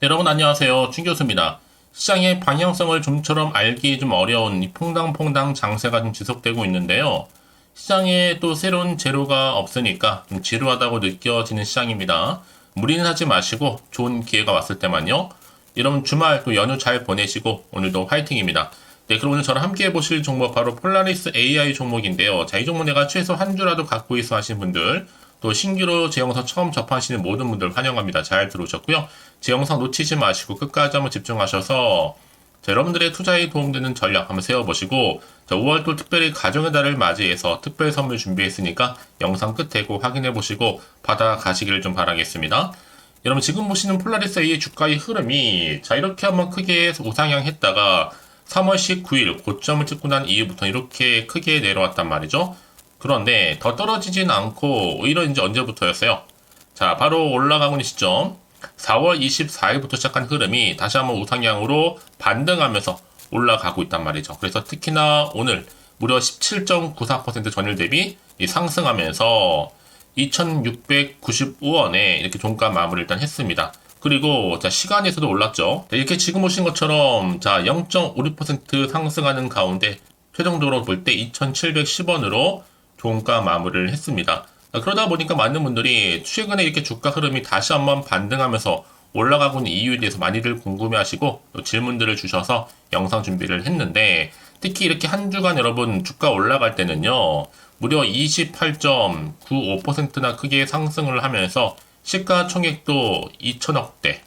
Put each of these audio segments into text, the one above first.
네, 여러분 안녕하세요. 준 교수입니다. 시장의 방향성을 좀처럼 알기 좀 어려운 이 퐁당퐁당 장세가 좀 지속되고 있는데요. 시장에 또 새로운 재료가 없으니까 좀 지루하다고 느껴지는 시장입니다. 무리는 하지 마시고 좋은 기회가 왔을 때만요. 여러분 주말 또 연휴 잘 보내시고 오늘도 화이팅입니다. 네, 그럼 오늘 저랑 함께 해보실 종목 바로 폴라리스 AI 종목인데요. 자, 이 종목 내가 최소 한 주라도 갖고 있어 하신 분들 또 신규로 제 영상 처음 접하시는 모든 분들 환영합니다. 잘 들어오셨고요. 제 영상 놓치지 마시고 끝까지 한번 집중하셔서 자, 여러분들의 투자에 도움되는 전략 한번 세워보시고 자, 5월도 특별히 가정의 달을 맞이해서 특별 선물 준비했으니까 영상 끝에 꼭 확인해 보시고 받아가시기를 좀 바라겠습니다. 여러분 지금 보시는 폴라리스 A의 주가의 흐름이 자 이렇게 한번 크게 우상향 했다가 3월 19일 고점을 찍고 난 이후부터 이렇게 크게 내려왔단 말이죠. 그런데 더 떨어지진 않고 오히려 이제 언제부터였어요? 자, 바로 올라가고 있는 시점. 4월 24일부터 시작한 흐름이 다시 한번 우상향으로 반등하면서 올라가고 있단 말이죠. 그래서 특히나 오늘 무려 17.94% 전일 대비 상승하면서 2,695원에 이렇게 종가 마무리를 일단 했습니다. 그리고 자 시간에서도 올랐죠. 이렇게 지금 보신 것처럼 자 0.56% 상승하는 가운데 최종적으로 볼 때 2,710원으로 종가 마무리를 했습니다. 그러다 보니까 많은 분들이 최근에 이렇게 주가 흐름이 다시 한번 반등하면서 올라가고 있는 이유에 대해서 많이들 궁금해하시고 또 질문들을 주셔서 영상 준비를 했는데 특히 이렇게 한 주간 여러분 주가 올라갈 때는요 무려 28.95%나 크게 상승을 하면서 시가총액도 2천억대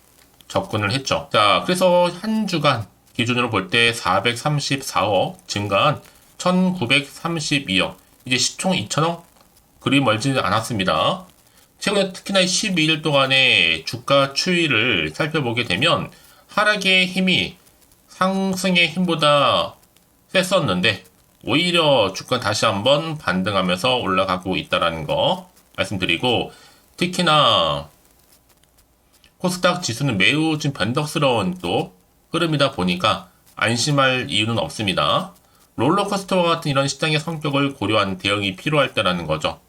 접근을 했죠. 자 그래서 한 주간 기준으로 볼 때 434억 증가한 1932억 이제 시총 2천억 그리 멀지 않았습니다. 최근에 특히나 12일 동안의 주가 추이를 살펴보게 되면 하락의 힘이 상승의 힘보다 셌었는데 오히려 주가 다시 한번 반등하면서 올라가고 있다라는 거 말씀드리고 특히나 코스닥 지수는 매우 좀 변덕스러운 또 흐름이다 보니까 안심할 이유는 없습니다. 롤러코스터와 같은 이런 시장의 성격을 고려한 대응이 필요할 때라는 거죠.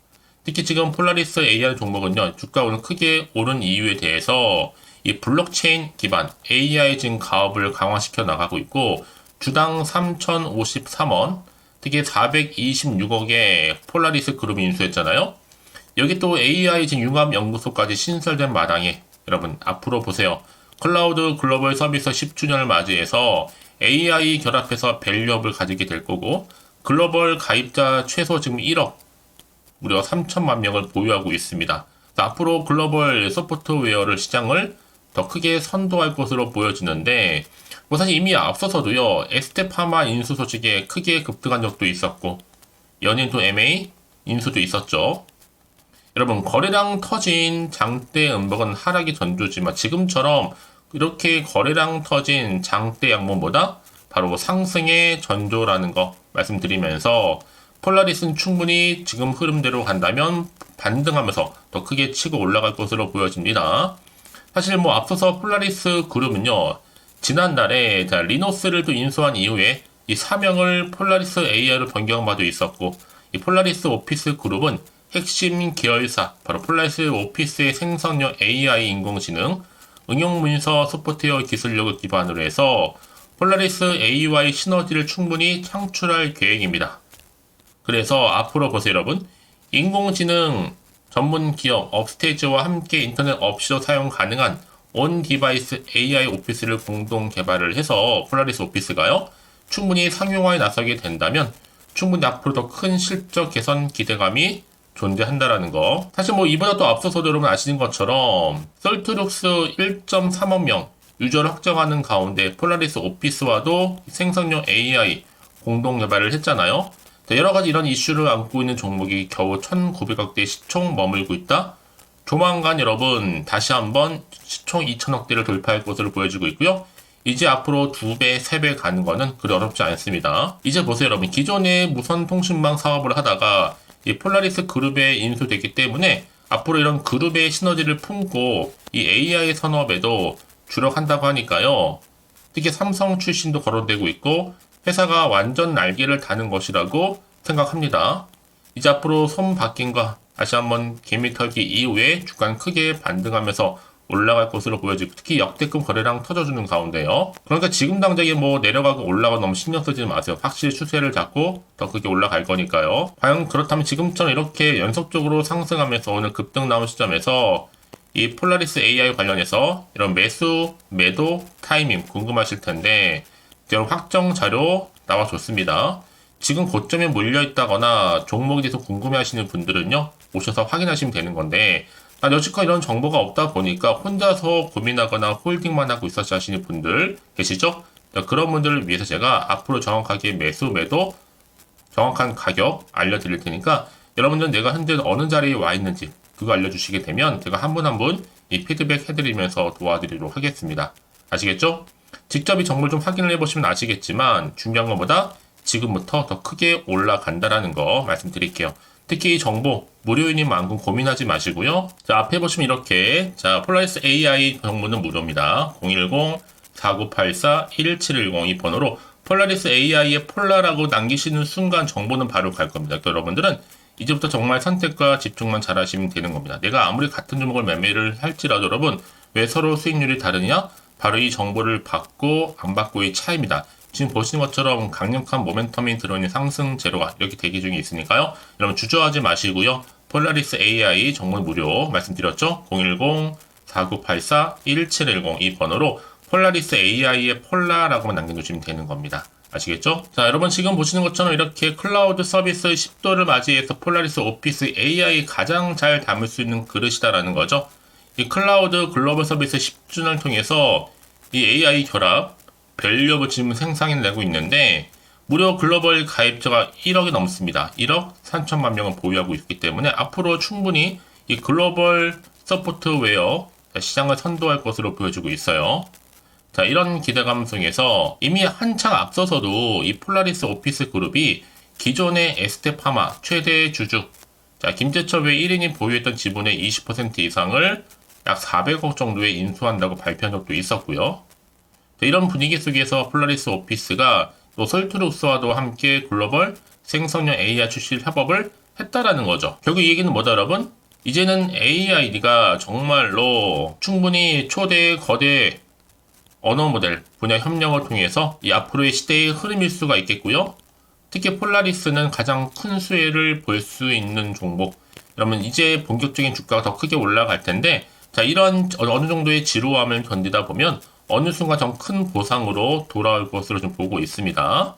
특히 지금 폴라리스 AR 종목은요, 주가 오늘 크게 오른 이유에 대해서 이 블록체인 기반 AI 진 가업을 강화시켜 나가고 있고, 주당 3,053원, 특히 426억의 폴라리스 그룹이 인수했잖아요. 여기 또 AI 진 융합 연구소까지 신설된 마당에 여러분 앞으로 보세요. 클라우드 글로벌 서비스 10주년을 맞이해서 AI 결합해서 밸류업을 가지게 될 거고 글로벌 가입자 최소 지금 1억 무려 3천만 명을 보유하고 있습니다. 앞으로 글로벌 소프트웨어를 시장을 더 크게 선도할 것으로 보여지는데 뭐 사실 이미 앞서서도요 에스테파마 인수 소식에 크게 급등한 적도 있었고 연인 또 MA 인수도 있었죠. 여러분 거래량 터진 장대 음박은 하락이 전조지만 지금처럼 이렇게 거래량 터진 장대 양봉보다 바로 상승의 전조라는 거 말씀드리면서 폴라리스는 충분히 지금 흐름대로 간다면 반등하면서 더 크게 치고 올라갈 것으로 보여집니다. 사실 뭐 앞서서 폴라리스 그룹은요, 지난달에 자, 리노스를 또 인수한 이후에 이 사명을 폴라리스 AI로 변경받도 있었고, 이 폴라리스 오피스 그룹은 핵심 계열사, 바로 폴라리스 오피스의 생성형 AI 인공지능, 응용 문서 소프트웨어 기술력을 기반으로 해서 폴라리스 AI 시너지를 충분히 창출할 계획입니다. 그래서 앞으로 보세요, 여러분. 인공지능 전문 기업 업스테이지와 함께 인터넷 없이도 사용 가능한 온 디바이스 AI 오피스를 공동 개발을 해서 폴라리스 오피스가요. 충분히 상용화에 나서게 된다면 충분히 앞으로 더 큰 실적 개선 기대감이 존재한다라는 거. 사실 뭐 이보다 또 앞서서도 여러분 아시는 것처럼 썰트룩스 1.3억 명 유저를 확정하는 가운데 폴라리스 오피스와도 생성형 AI 공동 개발을 했잖아요. 여러 가지 이런 이슈를 안고 있는 종목이 겨우 1,900억대 시총 머물고 있다. 조만간 여러분 다시 한번 시총 2천억대를 돌파할 것으로 보여지고 있고요. 이제 앞으로 두 배, 세 배 가는 거는 그리 어렵지 않습니다. 이제 보세요, 여러분. 기존의 무선 통신망 사업을 하다가 이 폴라리스 그룹에 인수됐기 때문에 앞으로 이런 그룹의 시너지를 품고 이 AI 산업에도 주력한다고 하니까요. 특히 삼성 출신도 거론되고 있고 회사가 완전 날개를 다는 것이라고 생각합니다. 이제 앞으로 손바뀜과 다시 한번 개미털기 이후에 주간 크게 반등하면서 올라갈 것으로 보여지고 특히 역대급 거래량 터져주는 가운데요. 그러니까 지금 당장에 뭐 내려가고 올라가 너무 신경 쓰지 마세요. 확실히 추세를 잡고 더 크게 올라갈 거니까요. 과연 그렇다면 지금처럼 이렇게 연속적으로 상승하면서 오늘 급등 나온 시점에서 이 폴라리스 AI 관련해서 이런 매수, 매도 타이밍 궁금하실 텐데 여러분 확정 자료 나와줬습니다. 지금 고점에 몰려 있다거나 종목에 대해서 궁금해 하시는 분들은요, 오셔서 확인하시면 되는 건데, 아, 여지껏 이런 정보가 없다 보니까 혼자서 고민하거나 홀딩만 하고 있었지 하시는 분들 계시죠? 자, 그런 분들을 위해서 제가 앞으로 정확하게 매수, 매도, 정확한 가격 알려드릴 테니까 여러분들 내가 현재 어느 자리에 와 있는지 그거 알려주시게 되면 제가 한 분 한 분 이 피드백 해드리면서 도와드리도록 하겠습니다. 아시겠죠? 직접 이 정보를 좀 확인을 해보시면 아시겠지만 중요한 것보다 지금부터 더 크게 올라간다라는 거 말씀드릴게요. 특히 이 정보 무료인인 만큼 고민하지 마시고요. 자 앞에 보시면 이렇게 자 폴라리스 AI 정보는 무료입니다. 010-4984-1710 이 번호로 폴라리스 AI의 폴라라고 남기시는 순간 정보는 바로 갈 겁니다. 또 여러분들은 이제부터 정말 선택과 집중만 잘 하시면 되는 겁니다. 내가 아무리 같은 종목을 매매를 할지라도 여러분 왜 서로 수익률이 다르냐? 바로 이 정보를 받고 안 받고의 차이입니다. 지금 보시는 것처럼 강력한 모멘텀이 들어있는 상승 재료가 이렇게 대기 중에 있으니까요. 여러분 주저하지 마시고요. 폴라리스 AI 정보 무료 말씀드렸죠? 010-4984-1710 이 번호로 폴라리스 AI의 폴라라고만 남겨주시면 되는 겁니다. 아시겠죠? 자, 여러분 지금 보시는 것처럼 이렇게 클라우드 서비스 10도를 맞이해서 폴라리스 오피스 AI 가장 잘 담을 수 있는 그릇이다라는 거죠. 이 클라우드 글로벌 서비스 10주년을 통해서 이 AI 결합 밸류업을 지금 생산해내고 있는데 무료 글로벌 가입자가 1억이 넘습니다. 1억 3천만 명을 보유하고 있기 때문에 앞으로 충분히 이 글로벌 서포트웨어 시장을 선도할 것으로 보여지고 있어요. 자, 이런 기대감 속에서 이미 한창 앞서서도 이 폴라리스 오피스 그룹이 기존의 에스테파마 최대 주주, 자, 김재철 외 1인이 보유했던 지분의 20% 이상을 약 400억 정도에 인수한다고 발표한 적도 있었고요. 자, 이런 분위기 속에서 폴라리스 오피스가 또 설트룩스와도 함께 글로벌 생성형 AI 출시 협업을 했다라는 거죠. 결국 이 얘기는 뭐다, 여러분? 이제는 AI가 정말로 충분히 초대, 거대 언어 모델 분야 협력을 통해서 이 앞으로의 시대의 흐름일 수가 있겠고요. 특히 폴라리스는 가장 큰 수혜를 볼 수 있는 종목. 여러분 이제 본격적인 주가가 더 크게 올라갈 텐데 자 이런 어느 정도의 지루함을 견디다 보면 어느 순간 좀 큰 보상으로 돌아올 것으로 좀 보고 있습니다.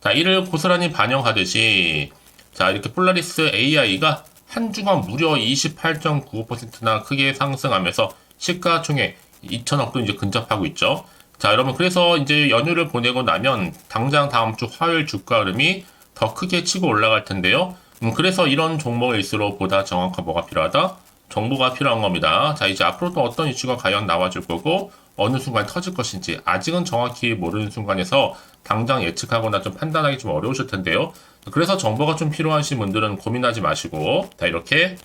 자 이를 고스란히 반영하듯이 자 이렇게 폴라리스 AI가 한 주간 무려 28.95%나 크게 상승하면서 시가총액 2천억도 이제 근접하고 있죠. 자, 여러분, 그래서 이제 연휴를 보내고 나면 당장 다음 주 화요일 주가 흐름이 더 크게 치고 올라갈 텐데요. 음, 그래서 이런 종목일수록 보다 정확한 뭐가 필요하다? 정보가 필요한 겁니다. 자, 이제 앞으로 또 어떤 이슈가 과연 나와줄 거고, 어느 순간 터질 것인지, 아직은 정확히 모르는 순간에서 당장 예측하거나 좀 판단하기 좀 어려우실 텐데요. 그래서 정보가 좀 필요하신 분들은 고민하지 마시고, 자, 이렇게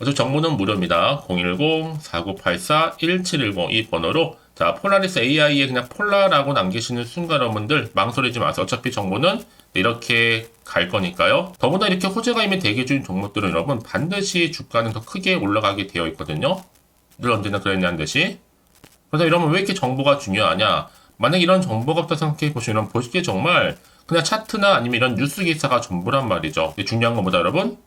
어차피 정보는 무료입니다. 010-4984-1710 이 번호로 자 폴라리스 AI에 그냥 폴라라고 남기시는 순간 여러분들 망설이지 마세요. 어차피 정보는 이렇게 갈 거니까요. 더구나 이렇게 호재가 이미 대기 중인 종목들은 여러분 반드시 주가는 더 크게 올라가게 되어 있거든요. 늘 언제나 그랬냐는 듯이. 그래서 이러면 왜 이렇게 정보가 중요하냐? 만약 이런 정보가 없다 생각해 보시면 보시기에 정말 그냥 차트나 아니면 이런 뉴스 기사가 전부란 말이죠. 중요한 것보다 여러분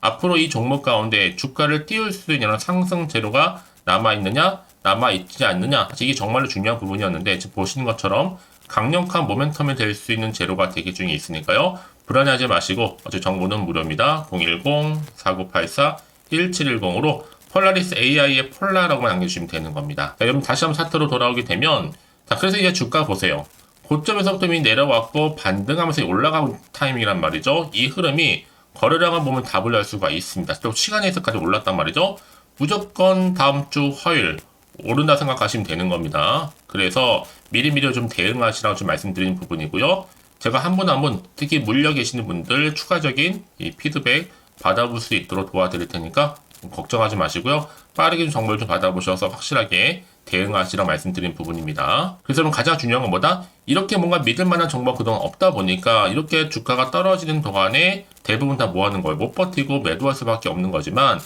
앞으로 이 종목 가운데 주가를 띄울 수 있는 상승 재료가 남아있느냐, 남아있지 않느냐. 이게 정말로 중요한 부분이었는데, 지금 보시는 것처럼 강력한 모멘텀이 될 수 있는 재료가 대기 중에 있으니까요. 불안해하지 마시고, 어제 정보는 무료입니다. 010-4984-1710으로 폴라리스 AI의 폴라라고만 남겨주시면 되는 겁니다. 자, 여러분 다시 한번 차트로 돌아오게 되면, 자, 그래서 이제 주가 보세요. 고점에서부터 이미 내려왔고 반등하면서 올라가는 타이밍이란 말이죠. 이 흐름이 거래량을 보면 답을 알 수가 있습니다. 또 시간에서까지 올랐단 말이죠. 무조건 다음 주 화요일 오른다 생각하시면 되는 겁니다. 그래서 미리미리 좀 대응하시라고 좀 말씀드리는 부분이고요. 제가 한 분 한분 특히 물려 계시는 분들 추가적인 이 피드백 받아볼 수 있도록 도와드릴 테니까 걱정하지 마시고요. 빠르게 좀 정보를 좀 받아보셔서 확실하게 대응하시라 말씀드린 부분입니다. 그래서 그럼 가장 중요한 건 뭐다? 이렇게 뭔가 믿을 만한 정보가 그동안 없다 보니까 이렇게 주가가 떨어지는 동안에 대부분 다 뭐 하는 거예요? 못 버티고 매도할 수밖에 없는 거지만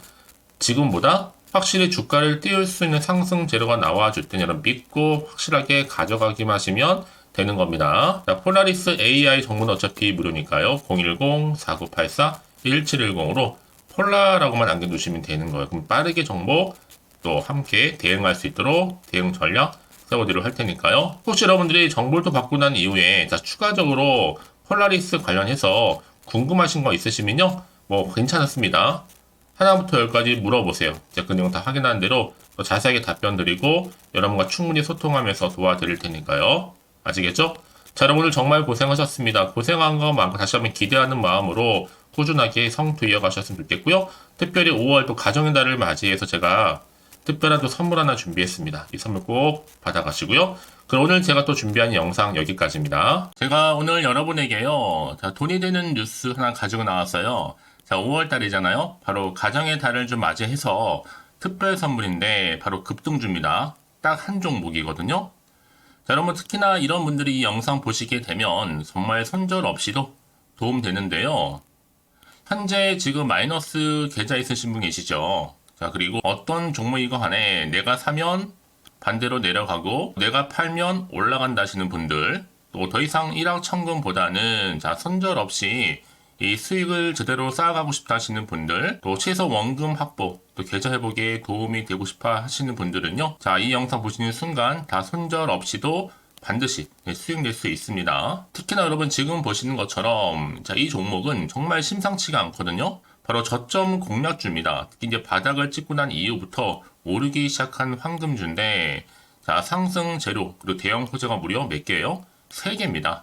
지금보다 확실히 주가를 띄울 수 있는 상승 재료가 나와줄 때는 여러분 믿고 확실하게 가져가기만 하시면 되는 겁니다. 자, 폴라리스 AI 정보는 어차피 무료니까요. 010-4984-1710으로 폴라라고만 남겨두시면 되는 거예요. 그럼 빠르게 정보 또 함께 대응할 수 있도록 대응 전략 세워드리도록 할 테니까요. 혹시 여러분들이 정보를 또 받고 난 이후에 자, 추가적으로 폴라리스 관련해서 궁금하신 거 있으시면요. 뭐 괜찮았습니다. 하나부터 열까지 물어보세요. 제가 그 내용 다 확인한 대로 더 자세하게 답변 드리고 여러분과 충분히 소통하면서 도와드릴 테니까요. 아시겠죠? 자, 여러분 오늘 정말 고생하셨습니다. 고생한 것만큼 다시 한번 기대하는 마음으로 꾸준하게 성투 이어가셨으면 좋겠고요. 특별히 5월 또 가정의 달을 맞이해서 제가 특별한 또 선물 하나 준비했습니다. 이 선물 꼭 받아가시고요. 그럼 오늘 제가 또 준비한 영상 여기까지입니다. 제가 오늘 여러분에게요. 자, 돈이 되는 뉴스 하나 가지고 나왔어요. 자, 5월 달이잖아요. 바로 가정의 달을 좀 맞이해서 특별 선물인데 바로 급등주입니다. 딱 한 종목이거든요. 자, 여러분 특히나 이런 분들이 이 영상 보시게 되면 정말 손절 없이도 도움 되는데요. 현재 지금 마이너스 계좌 있으신 분 계시죠? 자, 그리고 어떤 종목이고 간에 내가 사면 반대로 내려가고 내가 팔면 올라간다 하시는 분들 또 더 이상 일확천금보다는 자, 손절 없이 이 수익을 제대로 쌓아가고 싶다 하시는 분들, 또 최소 원금 확보, 또 계좌 회복에 도움이 되고 싶어 하시는 분들은요. 자, 이 영상 보시는 순간 다 손절 없이도 반드시 네, 수익 낼수 있습니다. 특히나 여러분 지금 보시는 것처럼 자, 이 종목은 정말 심상치가 않거든요. 바로 저점 공략주입니다. 특히 이제 바닥을 찍고 난 이후부터 오르기 시작한 황금주인데 자, 상승 재료 그리고 대형 호재가 무려 몇 개예요? 3개입니다.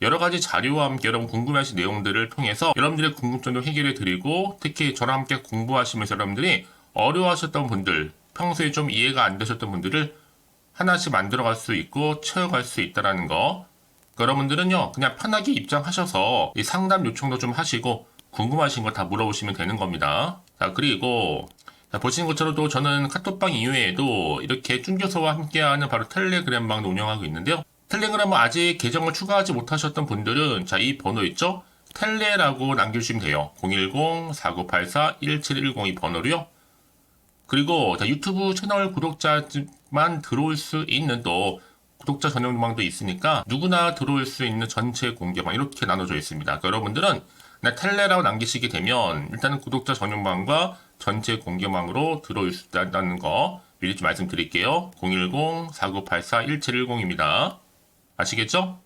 여러 가지 자료와 함께 여러분 궁금하신 내용들을 통해서 여러분들의 궁금증도 해결해 드리고 특히 저랑 함께 공부하시면서 여러분들이 어려워하셨던 분들, 평소에 좀 이해가 안 되셨던 분들을 하나씩 만들어갈 수 있고 채워갈 수 있다라는 거. 여러분들은요, 그냥 편하게 입장하셔서 이 상담 요청도 좀 하시고 궁금하신 거 다 물어보시면 되는 겁니다. 자, 그리고 자, 보시는 것처럼 또 저는 카톡방 이외에도 이렇게 쭝겨서와 함께하는 바로 텔레그램방도 운영하고 있는데요. 텔레그램은 아직 계정을 추가하지 못하셨던 분들은 자, 이 번호 있죠? 텔레라고 남겨주시면 돼요. 010-4984-1710이 번호로요. 그리고 자, 유튜브 채널 구독자만 들어올 수 있는 또 구독자 전용방도 있으니까 누구나 들어올 수 있는 전체 공개방 이렇게 나눠져 있습니다. 그러니까 여러분들은 그냥 텔레라고 남기시게 되면 일단은 구독자 전용방과 전체 공개방으로 들어올 수 있다는 거 미리 좀 말씀드릴게요. 010-4984-1710입니다. 아시겠죠?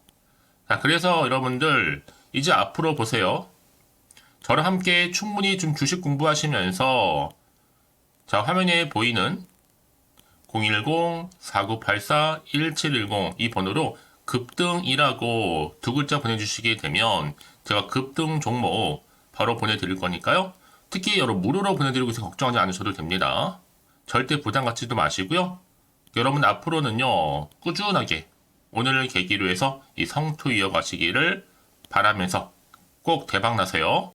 자, 그래서 여러분들 이제 앞으로 보세요. 저랑 함께 충분히 좀 주식 공부하시면서 자, 화면에 보이는 010-4984-1710 이 번호로 급등이라고 두 글자 보내주시게 되면 제가 급등 종목 바로 보내드릴 거니까요. 특히 여러분 무료로 보내드리고 있어서 걱정하지 않으셔도 됩니다. 절대 부담 갖지도 마시고요. 여러분 앞으로는요 꾸준하게 오늘을 계기로 해서 이 성투 이어 가시기를 바라면서 꼭 대박 나세요.